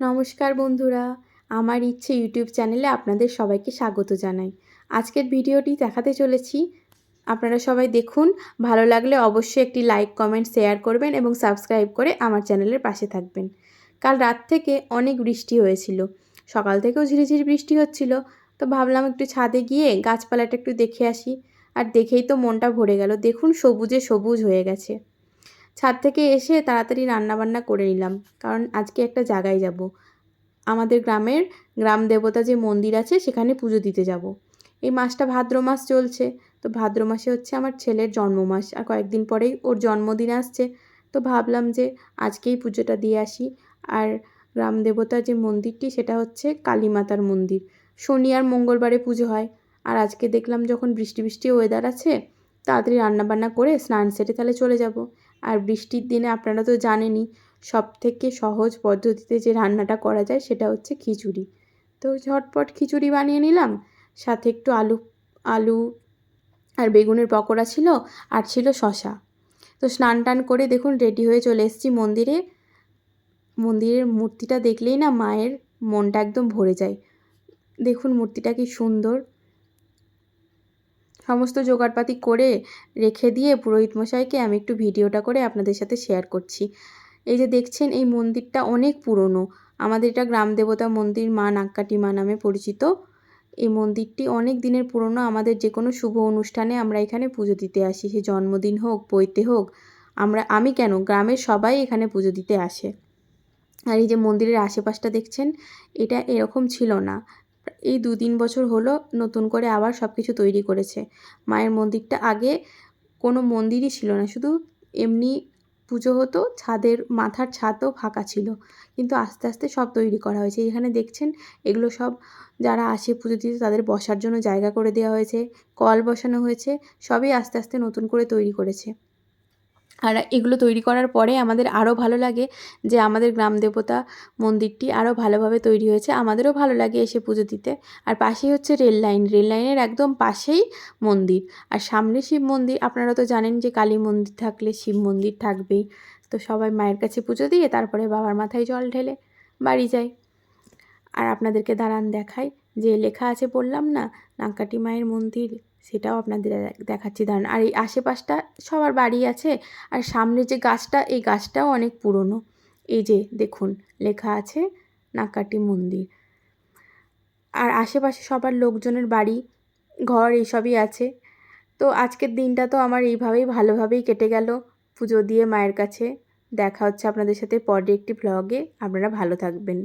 নমস্কার বন্ধুরা, আমার ইচ্ছে ইউটিউব চ্যানেলে আপনাদের সবাইকে স্বাগত জানাই। আজকের ভিডিওটি দেখাতে চলেছি। আপনারা সবাই দেখুন, ভালো লাগলে অবশ্যই একটি লাইক, কমেন্ট, শেয়ার করবেন এবং সাবস্ক্রাইব করে আমার চ্যানেলের পাশে থাকবেন। কাল রাত থেকে অনেক বৃষ্টি হয়েছিল। সকাল থেকেও ঝিরিঝিরি বৃষ্টি হচ্ছিল। তো ভাবলাম একটু ছাদে গিয়ে গাছপালাটা একটু দেখে আসি। আর দেখেই তো মনটা ভরে গেল। দেখুন, সবুজে সবুজ হয়ে গেছে। ছাদ থেকে এসে তাড়াতাড়ি রান্নাবান্না করে নিলাম, কারণ আজকে একটা জায়গায় যাব। আমাদের গ্রামের গ্রাম দেবতা যে মন্দির আছে, সেখানে পুজো দিতে যাব। এই মাসটা ভাদ্র মাস চলছে, তো ভাদ্র মাসে হচ্ছে আমার ছেলের জন্ম মাস আর কয়েকদিন পরেই ওর জন্মদিন আসছে। তো ভাবলাম যে আজকেই পুজোটা দিয়ে আসি, আর গ্রাম দেবতার যে মন্দিরটি, সেটা হচ্ছে কালী মাতার মন্দির। শনি আর মঙ্গলবারে পুজো হয়, আর আজকে দেখলাম যখন বৃষ্টি বৃষ্টি ওয়েদার আছে, তাড়াতাড়ি রান্নাবান্না করে স্নান সেরে তাহলে চলে যাব। আর বৃষ্টির দিনে আপনারা তো জানেনই সব থেকে সহজ পদ্ধতিতে যে রান্নাটা করা যায় সেটা হচ্ছে খিচুড়ি। তো ঝটপট খিচুড়ি বানিয়ে নিলাম, সাথে একটু আলু আলু আর বেগুনের পকোড়া ছিল আর ছিল শশা তো স্নান টান করে দেখুন রেডি হয়ে চলে এসেছি মন্দিরে। মন্দিরের মূর্তিটা দেখলেই না মায়ের মনটা একদম ভরে যায়। দেখুন মূর্তিটা কি সুন্দর। সমস্ত জোগাড়পাতি করে রেখে দিয়ে পুরোহিত মশাইকে আমি একটু ভিডিওটা করে আপনাদের সাথে শেয়ার করছি। এই যে দেখছেন, এই মন্দিরটা অনেক পুরনো। আমাদের এটা গ্রাম দেবতা মন্দির মা নাক্কাটি মা নামে পরিচিত। এই মন্দিরটি অনেক দিনের পুরনো। আমাদের যে কোনো শুভ অনুষ্ঠানে আমরা এখানে পুজো দিতে আসি। সে জন্মদিন হোক পৈতে হোক, আমরা, আমি কেন? গ্রামের সবাই এখানে পুজো দিতে আসে। আর এই যে মন্দিরের আশেপাশটা দেখছেন, এটা এরকম ছিল না। এই দু তিন বছর হলো নতুন করে আবার সব কিছু তৈরি করেছে। মায়ের মন্দিরটা আগে কোনো মন্দিরই ছিল না, শুধু এমনি পুজো হতো, ছাদের মাথার ছাদও ফাঁকা ছিল। কিন্তু আস্তে আস্তে সব তৈরি করা হয়েছে। এখানে দেখছেন, এগুলো সব যারা আসে পুজো দিতে তাদের বসার জন্য জায়গা করে দেওয়া হয়েছে, কল বসানো হয়েছে, সবই আস্তে আস্তে নতুন করে তৈরি করেছে। আর এগুলো তৈরি করার পরে আমাদের আরও ভালো লাগে যে আমাদের গ্রাম দেবতা মন্দিরটি আরও ভালোভাবে তৈরি হয়েছে। আমাদেরও ভালো লাগে এসে পুজো দিতে। আর পাশেই হচ্ছে রেল লাইন। রেল লাইনের একদম পাশেই মন্দির। আর সামনে শিব মন্দির। আপনারা তো জানেন যে কালী মন্দির থাকলে শিব মন্দির থাকবেই। তো সবাই মায়ের কাছে পুজো দিয়ে তারপরে বাবার মাথায় জল ঢেলে বাড়ি যায়। আর আপনাদেরকে দাঁড়ান দেখাই। যে লেখা আছে বললাম না নাকাটি মায়ের মন্দির। সেটাও আপনাদের দেখাচ্ছি। দাঁড়ান আর এই আশেপাশটা সবার বাড়ি আছে। আর সামনে যে গাছটা, এই গাছটাও অনেক পুরনো। এই যে দেখুন, লেখা আছে নাকাটি মন্দির। আর আশেপাশে সবার লোকজনের বাড়ি, ঘর এইসবই আছে। তো আজকের দিনটা তো আমার এইভাবেই ভালোভাবেই কেটে গেল। পুজো দিয়ে মায়ের কাছে। দেখা হচ্ছে আপনাদের সাথে পরে একটি ব্লগে আপনারা ভালো থাকবেন।